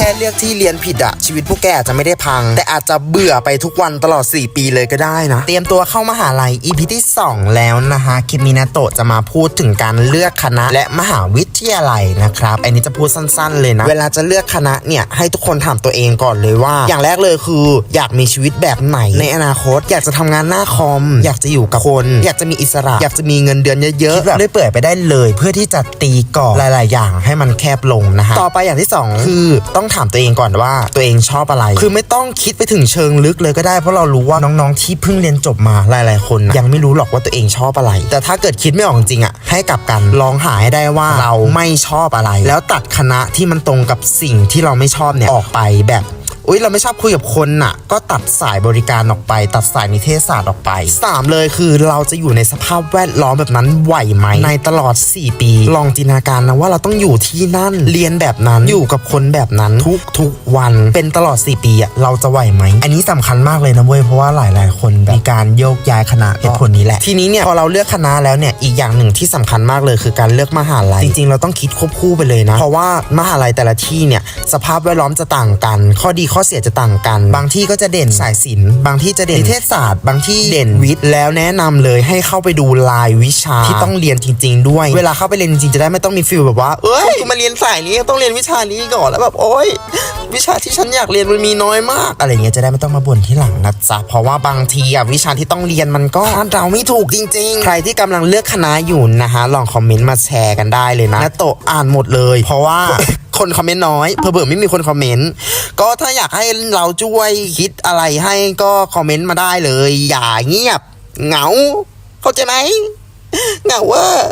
แค่เลือกที่เรียนผิดอะชีวิตพวกแกอาจจะไม่ได้พัง แต่อาจจะเบื่อไปทุกวันตลอด 4 ปีเลยก็ได้นะ เตรียมตัวเข้ามหาลัย EP ที่ 2 แล้วนะคะคิมินาโตะจะมาพูดถึงการเลือกคณะ และมหาวิทยาลัยนะครับอันนี้จะพูดสั้นๆเลยนะ เวลาจะเลือกคณะเนี่ยให้ทุกคนถามตัวเองก่อนเลยว่า อย่างแรกเลยคือ อยากมีชีวิตแบบไหน ในอนาคต อยากจะทำงานหน้าคอม อยากจะอยู่กับคน อยากจะมีอิสระ อยากจะมีเงินเดือนเยอะๆแบบได้เปื่อยไปได้เลย เพื่อที่จะตีกรอบหลาย ๆ อย่างให้มันแคบลงนะฮะต่อไปอย่างที่สองคือต้องถามตัวเองก่อนว่าตัวเองชอบอะไร คือไม่ต้องคิดไปถึงเชิงลึกเลยก็ได้เพราะเรารู้ว่าน้องๆที่เพิ่งเรียนจบมาหลายๆ คนนะยังไม่รู้หรอกว่าตัวเองชอบอะไร แต่ถ้าเกิดคิดไม่ออกจริงๆอะให้กลับกันลองหาให้ได้ว่าเราไม่ชอบอะไร แล้วตัดคณะที่มันตรงกับสิ่งที่เราไม่ชอบเนี่ยออกไปแบบ อุ้ยเราไม่ชอบคุยกับคนน่ะ ก็ตัดสายบริการออกไป ตัดสายนิเทศศาสตร์ออกไป 3 เลยคือเราจะอยู่ในสภาพแวดล้อมแบบนั้นไหวไหมในตลอด 4 ปี ลองจินตนาการนะว่าเราต้องอยู่ที่นั่นเรียนแบบนั้นอยู่กับคนแบบนั้นทุกทุกวันเป็นตลอด 4 ปีอะเราจะไหวไหม อันนี้สำคัญมากเลยนะเว้ยเพราะว่าหลาย ๆ คน การโยกย้ายคณะเหตุผลนี้แหละ ทีนี้เนี่ยพอเราเลือกคณะแล้วเนี่ยอีกอย่างหนึ่งที่สำคัญมากเลยคือการเลือกมหาลัย จริง ๆ เราต้องคิดควบคู่ไปเลยนะ เพราะว่ามหาลัยแต่ละที่เนี่ยสภาพแวดล้อมจะต่างกัน ข้อดีข้อเสียจะต่างกัน บางที่ก็จะเด่นสายศิลป์บางที่จะเด่นนิเทศศาสตร์ บางที่เด่นวิทย์แล้วแนะนำเลยให้เข้าไปดูรายวิชาที่ต้องเรียนจริง ๆ ด้วย เวลาเข้าไปเรียนจริงๆจะได้ไม่ต้องมีฟิลแบบว่าเอ้ยกูมาเรียนสายนี้ต้องเรียนวิชานี้ก่อนแล้วแบบโอ๊ย วิชาที่ฉันอยากเรียนมันมีน้อยมาก อะไรเงี้ยจะได้ไม่ต้องมาบ่นที่หลังนะจ๊ะเพราะว่าบางทีอะวิชาที่ต้องเรียนมันก็คาดเราไม่ถูกจริง ๆ ใครที่กำลังเลือกคณะอยู่นะฮะลองคอมเมนต์มาแชร์กันได้เลยนะและโตอ่านหมดเลย เพราะว่าคนคอมเมนต์น้อยเผื่อไม่มีคนคอมเมนต์ก็ถ้าอยากให้เราช่วยคิดอะไรให้ก็คอมเมนต์มาได้เลย อย่าเงียบ เหงา เข้าใจไหมเหงาเวอร์